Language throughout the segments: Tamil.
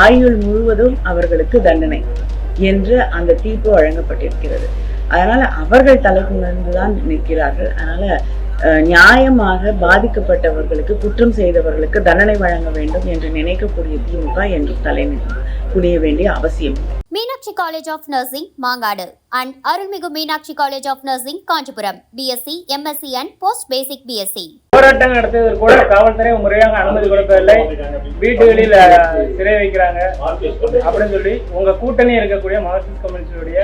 ஆயுள் முழுவதும் அவர்களுக்கு தண்டனை என்று அந்த தீர்ப்பு வழங்கப்பட்டிருக்கிறது. அதனால அவர்கள் தலைகுனிந்துதான் நிற்கிறார்கள். அதனால நியாயமாக பாதிக்கப்பட்டவர்களுக்கு குற்றம் செய்தவர்களுக்கு தண்டனை வழங்க வேண்டும் என்று நினைக்கக்கூடிய திமுக என்றும் தலை புரிய வேண்டிய அவசியம் Meenakshi college of nursing Mangadu. And Arulmigu Meenakshi college of nursing Kanchipuram. BSc MSc and post basic BSc போராட்டம் நடத்துவதற்கு கூட காவல்துறை முறையாக அனுமதி கொடுக்கவில்லை. வீட்டுகளில் சிறை வைக்கிறாங்க. அப்படின்னு சொல்லி உங்க கூட்டணி இருக்கக்கூடிய மார்க்சிஸ்ட் கம்யூனிஸ்டுடைய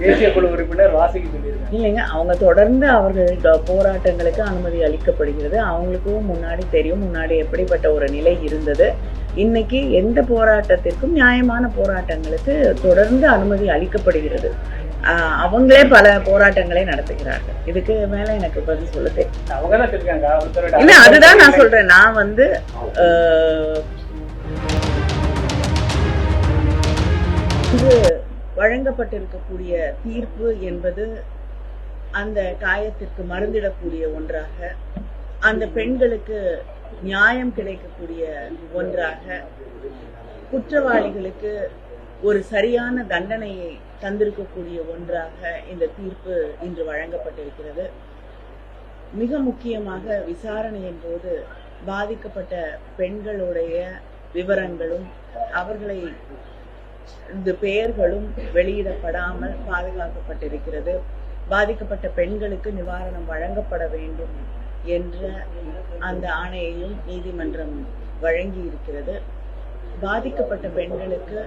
தேசிய குழு உறுப்பினர் வாசிக்க சொல்லியிருக்காங்க. இல்லைங்க அவங்க தொடர்ந்து அவர்கள் போராட்டங்களுக்கு அனுமதி அளிக்கப்படுகிறது. அவங்களுக்கும் முன்னாடி தெரியும் முன்னாடி எப்படிப்பட்ட ஒரு நிலை இருந்தது. இன்னைக்கு எந்த போராட்டத்திற்கும் நியாயமான போராட்டங்களுக்கு தொடர்ந்து அனுமதி அளிக்கப்படுகிறது. அவங்களே பல போராட்டங்களை நடத்துகிறார்கள். இதுக்கு மேல எனக்கு பதில் சொல்ல தெரியும் இல்ல அதுதான் நான் சொல்றேன். நான் வந்து இது வழங்கப்பட்டிருக்கக்கூடிய தீர்ப்பு என்பது அந்த காயத்திற்கு மருந்திடக்கூடிய ஒன்றாக அந்த பெண்களுக்கு நியாயம் கிடைக்கக்கூடிய ஒன்றாக குற்றவாளிகளுக்கு ஒரு சரியான தண்டனையை தந்திருக்கக்கூடிய ஒன்றாக இந்த தீர்ப்பு இன்று வழங்கப்பட்டிருக்கிறது. மிக முக்கியமாக விசாரணையின் போது பாதிக்கப்பட்ட பெண்களுடைய விவரங்களும் அவர்களை பெயர்களும் வெளியிடப்படாமல் பாதுகாக்கப்பட்டிருக்கிறது. பாதிக்கப்பட்ட பெண்களுக்கு நிவாரணம் வழங்கப்பட வேண்டும் என்ற அந்த ஆணையையும் நீதிமன்றம் வழங்கி இருக்கிறது பாதிக்கப்பட்ட பெண்களுக்கு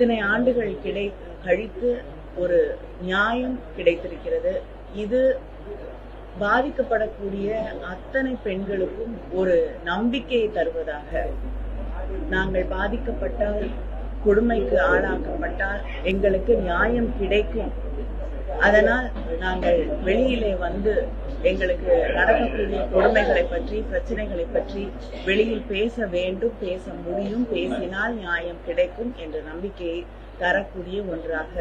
இத்தனை ஆண்டுகள் கிடை கழித்து ஒரு நியாயம் கிடைத்திருக்கிறது. இது பாதிக்கப்படக்கூடிய அத்தனை பெண்களுக்கும் ஒரு நம்பிக்கையை தருவதாக. நாங்கள் பாதிக்கப்பட்டால் கொடுமைக்கு ஆளாக்கப்பட்டால் எங்களுக்கு நியாயம் கிடைக்கும். அதனால் நாங்கள் வெளியிலே வந்து எங்களுக்கு நடக்கக்கூடிய கொடுமைகளை பற்றி பிரச்சனைகளை பற்றி வெளியில் பேச வேண்டும் பேச முடியும் பேசினால் நியாயம் கிடைக்கும் என்ற நம்பிக்கையை தரக்கூடிய ஒன்றாக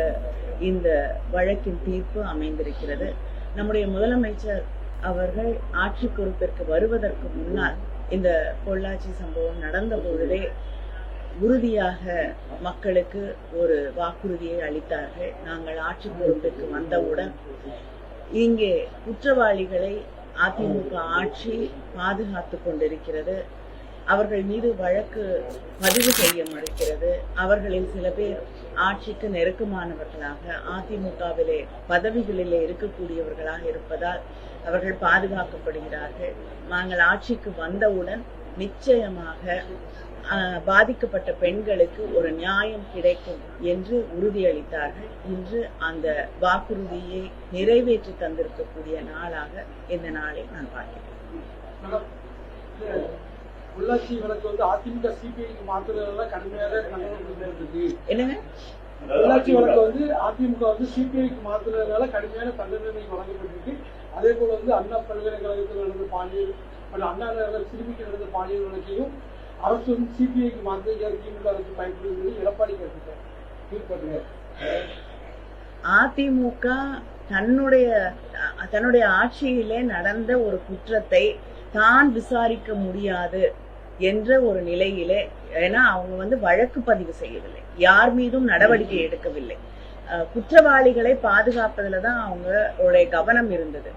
இந்த வழக்கின் தீர்ப்பு அமைந்திருக்கிறது. நம்முடைய முதலமைச்சர் அவர்கள் ஆட்சி பொறுப்பிற்கு வருவதற்கு முன்னால் இந்த பொள்ளாச்சி சம்பவம் நடந்த பொழுதே உறுதியாக மக்களுக்கு ஒரு வாக்குறுதியை அளித்தார்கள். நாங்கள் ஆட்சி பொறுப்புக்கு வந்தவுடன் இங்கே குற்றவாளிகளை அதிமுக ஆட்சி பாதுகாத்துக் கொண்டிருக்கிறது. அவர்கள் மீது வழக்கு பதிவு செய்ய மறுக்கிறது. அவர்களில் சில பேர் ஆட்சிக்கு நெருக்கமானவர்களாக அதிமுகவிலே பதவிகளிலே இருக்கக்கூடியவர்களாக இருப்பதால் அவர்கள் பாதுகாக்கப்படுகிறார்கள். நாங்கள் ஆட்சிக்கு வந்தவுடன் நிச்சயமாக பாதிக்கப்பட்ட பெண்களுக்கு ஒரு நியாயம் கிடைக்கும் என்று உறுதியளித்தார்கள். இன்று அந்த வாக்குறுதியை நிறைவேற்றி தந்திருக்கக்கூடிய நாளாக இந்த நாளை நான் பார்க்கிறேன். உள்ளாட்சி வழக்கு வந்து அதிமுக சிபிஐக்கு மாத்துறதுல கடுமையாக கண்டனம் இருக்கு என்னங்க? உள்ளாட்சி வழக்கு வந்து அதிமுக வந்து சிபிஐக்கு மாத்துறதுனால கடுமையான தண்டனை வழங்கப்பட்டிருக்கு. அதே போல வந்து அண்ணா பல்கலைக்கழகத்தில் நடந்த பாலியல் அண்ணா சிறுமிக்கு நடந்த பாலியல் வழக்கையும் அரசு வந்து சிபிஐக்கு மாற்ற திமுக அரசு பயன்படுகிறது எடப்பாடி கேட்டிருக்காரு அதிமுக தன்னுடைய தன்னுடைய ஆட்சியிலே நடந்த ஒரு குற்றத்தை தான் விசாரிக்க முடியாது என்ற ஒரு நிலையிலே ஏன்னா அவங்க வந்து வழக்கு பதிவு செய்யவில்லை. யார் மீதும் நடவடிக்கை எடுக்கவில்லை. குற்றவாளிகளை பாதுகாப்பதில் தான் அவங்களுடைய கவனம் இருந்தது.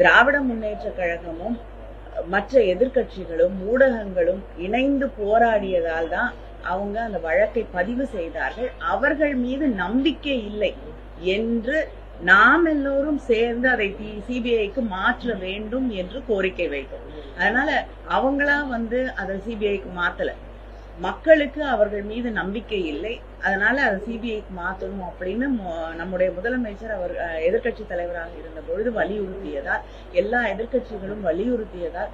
திராவிட முன்னேற்ற கழகமும் மற்ற எதிர்க்கட்சிகளும் ஊடகங்களும் இணைந்து போராடியதால் தான் அவங்க அந்த வழக்கை பதிவு செய்தார்கள். அவர்கள் மீது நம்பிக்கை இல்லை என்று நாம் எல்லோரும் சேர்ந்து அதை சிபிஐக்கு மாற்ற வேண்டும் என்று கோரிக்கை வைத்தோம். அதனால அவங்களா வந்து அதை சிபிஐக்கு மாத்தல. மக்களுக்கு அவர்கள் மீது நம்பிக்கை இல்லை. அதனால அதை சிபிஐக்கு மாத்தணும் அப்படின்னு நம்முடைய முதலமைச்சர் அவர் எதிர்கட்சி தலைவராக இருந்த பொழுது வலியுறுத்தியதால் எல்லா எதிர்க்கட்சிகளும் வலியுறுத்தியதால்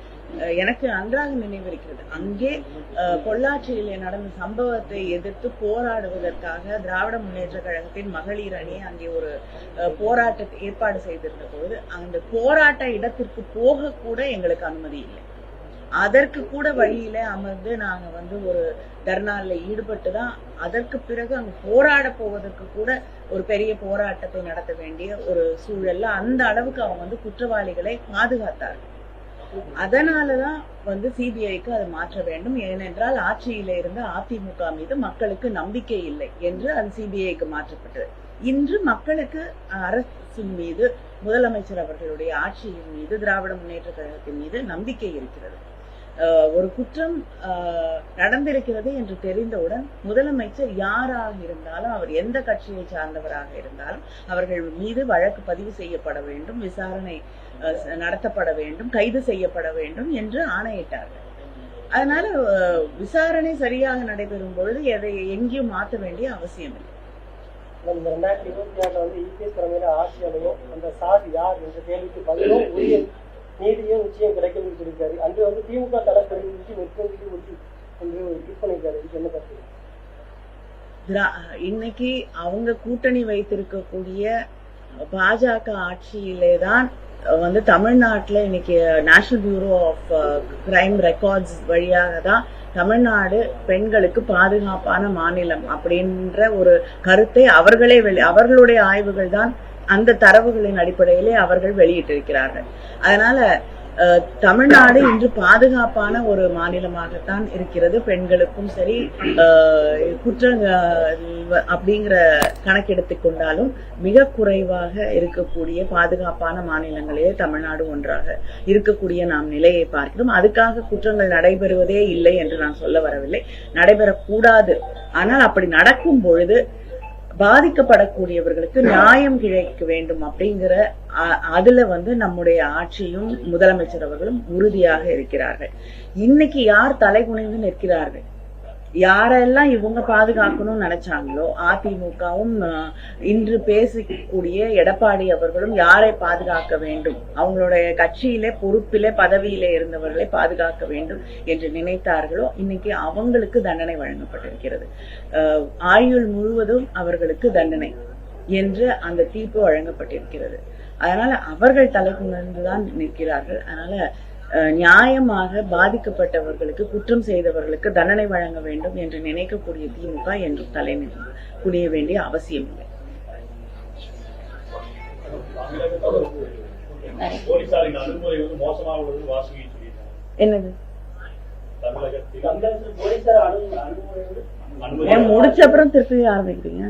எனக்கு நன்றாக நினைவிருக்கிறது. அங்கே அஹ், பொள்ளாச்சியிலே நடந்த சம்பவத்தை எதிர்த்து போராடுவதற்காக திராவிட முன்னேற்ற கழகத்தின் மகளிர் அணி அங்கே ஒரு அஹ், போராட்டத்தை ஏற்பாடு செய்திருந்த பொழுது அந்த போராட்ட இடத்திற்கு போக கூட எங்களுக்கு அனுமதி இல்லை. அதற்கு கூட வழியில அமர்ந்து நாங்க வந்து ஒரு தர்ணால ஈடுபட்டு தான் அதற்கு பிறகு அங்க போராட போவதற்கு கூட ஒரு பெரிய போராட்டத்தை நடத்த வேண்டிய ஒரு சூழல்ல அந்த அளவுக்கு அவங்க வந்து குற்றவாளிகளை பாதுகாத்தார் அதனாலதான் வந்து சிபிஐக்கு அதை மாற்ற வேண்டும். ஏனென்றால் ஆட்சியில இருந்து அதிமுக மீது மக்களுக்கு நம்பிக்கை இல்லை என்று அது சிபிஐக்கு மாற்றப்பட்டது. இன்று மக்களுக்கு அரசின் மீது முதலமைச்சர் அவர்களுடைய ஆட்சியின் மீது திராவிட முன்னேற்ற கழகத்தின் மீது நம்பிக்கை இருக்கிறது. ஒரு குற்றம் நடந்திருக்கிறது என்று தெரிந்தவுடன் முதலமைச்சர் யாராக இருந்தாலும் அவர் எந்த கட்சியை சார்ந்தவராக இருந்தாலும் அவர்கள் மீது வழக்கு பதிவு செய்யப்பட வேண்டும் விசாரணை நடத்தப்பட வேண்டும் கைது செய்யப்பட வேண்டும் என்று ஆணையிட்டார்கள். அதனால விசாரணை சரியாக நடைபெறும் பொழுது எதை எங்கேயும் மாற்ற வேண்டிய அவசியம் இல்லை. இந்த ரெண்டாயிரத்தி இருபத்தி ஆறுல வந்து இபிஎஸ் தலைமையில ஆட்சி அடையும் அந்த சார் யார் என்ற கேள்விக்கு பதிலும் உரிய நீதியும் நிச்சயம் கிடைக்கும் சொல்லியிருக்காரு. அன்று வந்து திமுக தரப்பில் நெற்கொண்டு ஒட்டி என்று இது பண்ணியிருக்காரு. இதுக்கு என்ன பார்த்தீங்க இன்னைக்கு அவங்க கூட்டணி வைத்திருக்கக்கூடிய பாஜக ஆட்சியிலே தான் வந்து தமிழ்நாட்டில் இன்னைக்கு national bureau of crime records வழியாக தான் தமிழ்நாடு பெண்களுக்கு பாதுகாப்பான மாநிலம் அப்படின்ற ஒரு கருத்தை அவர்களே வெளி அவர்களுடைய ஆய்வுகள் தான் அந்த தரவுகளின் அடிப்படையிலே அவர்கள் வெளியிட்டிருக்கிறார்கள். அதனால தமிழ்நாடு இன்று பாதுகாப்பான ஒரு மாநிலமாகத்தான் இருக்கிறது. பெண்களுக்கும் சரி அஹ், குற்றங்கள் அப்படிங்கிற கணக்கெடுத்து கொண்டாலும் மிக குறைவாக இருக்கக்கூடிய பாதுகாப்பான மாநிலங்களிலே தமிழ்நாடு ஒன்றாக இருக்கக்கூடிய நாம் நிலையை பார்க்கிறோம். அதுக்காக குற்றங்கள் நடைபெறுவதே இல்லை என்று நான் சொல்ல வரவில்லை. நடைபெறக்கூடாது. ஆனால் அப்படி நடக்கும் பொழுது பாதிக்கப்படக்கூடியவர்களுக்கு நியாயம் கிடைக்க வேண்டும் அப்படிங்கிற அதுல வந்து நம்முடைய ஆட்சியும் முதலமைச்சர் அவர்களும் உறுதியாக இருக்கிறார்கள். இன்னைக்கு யார் தலைகுனிந்து நிற்கிறார்கள்? யாரெல்லாம் இவங்க பாதுகாக்கணும்னு நினைச்சாங்களோ அதிமுகவும் இன்று பேசக்கூடிய எடப்பாடி அவர்களும் யாரை பாதுகாக்க வேண்டும்? அவங்களுடைய கட்சியிலே பொறுப்பிலே பதவியிலே இருந்தவர்களை பாதுகாக்க வேண்டும் என்று நினைத்தார்களோ இன்னைக்கு அவங்களுக்கு தண்டனை வழங்கப்பட்டிருக்கிறது. ஆயுள் முழுவதும் அவர்களுக்கு தண்டனை என்று அந்த தீர்ப்பு வழங்கப்பட்டிருக்கிறது. அதனால அவர்கள் தலை நிற்கிறார்கள். அதனால நியாயமாக பாதிக்கப்பட்டவர்களுக்கு குற்றம் செய்தவர்களுக்கு தண்டனை வழங்க வேண்டும் என்று நினைக்கக்கூடிய திமுக என்றும் தலை குனிய வேண்டிய அவசியம் இல்லை. போலீசாரின் அனுமதி வந்து மோசமாக உள்ளது வாசுகி சொல்லியிருக்காங்க. என்னது? முடிச்ச அப்புறம் திருப்பி ஆரம்பிக்கிறீங்க?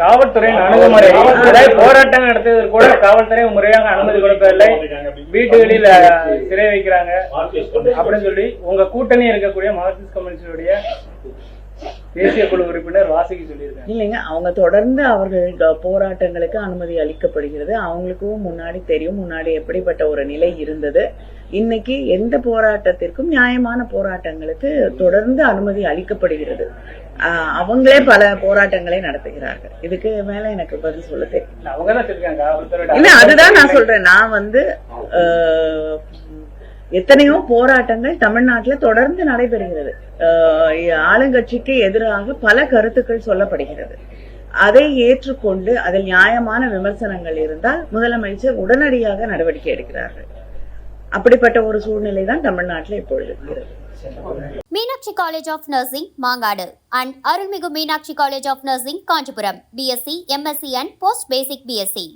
காவல்துறையின் அணுகுமுறை. போராட்டம் நடத்துவதற்கு கூட காவல்துறை முறையாக அனுமதி கொடுப்பதில்லை வீட்டுகளில் சிறை வைக்கிறாங்க. அப்படின்னு சொல்லி உங்க கூட்டணி இருக்கக்கூடிய மார்க்சிஸ்ட் கம்யூனிஸ்டுடைய தேசிய குழு உறுப்பினர் வாசுகி சொல்லியிருக்காங்க இல்லைங்க அவங்க தொடர்ந்து அவர்கள் போராட்டங்களுக்கு அனுமதி அளிக்கப்படுகிறது. அவங்களுக்கும் முன்னாடி தெரியும் முன்னாடி எப்படிப்பட்ட ஒரு நிலை இருந்தது. இன்னைக்கு எந்த போராட்டத்திற்கும் நியாயமான போராட்டங்களுக்கு தொடர்ந்து அனுமதி அளிக்கப்படுகிறது. அவங்களே பல போராட்டங்களை நடத்துகிறார்கள். இதுக்கு மேல எனக்கு பதில் சொல்ல தெரியும் இல்ல அதுதான் நான் சொல்றேன். நான் வந்து எத்தனையோ போராட்டங்கள் தமிழ்நாட்டில் தொடர்ந்து நடைபெறுகிறது. ஆளுங்கட்சிக்கு எதிராக பல கருத்துக்கள் சொல்லப்படுகிறது. அதை ஏற்றுக்கொண்டு அதில் நியாயமான விமர்சனங்கள் இருந்தால் முதலமைச்சர் உடனடியாக நடவடிக்கை எடுக்கிறார்கள். அப்படிப்பட்ட ஒரு சூழ்நிலை தான் தமிழ்நாட்டில் இப்பொழுது இருக்கிறது. Meenakshi college of nursing Mangadu. And Arulmigu Meenakshi college of nursing Kanchipuram. BSc MSc and post basic BSc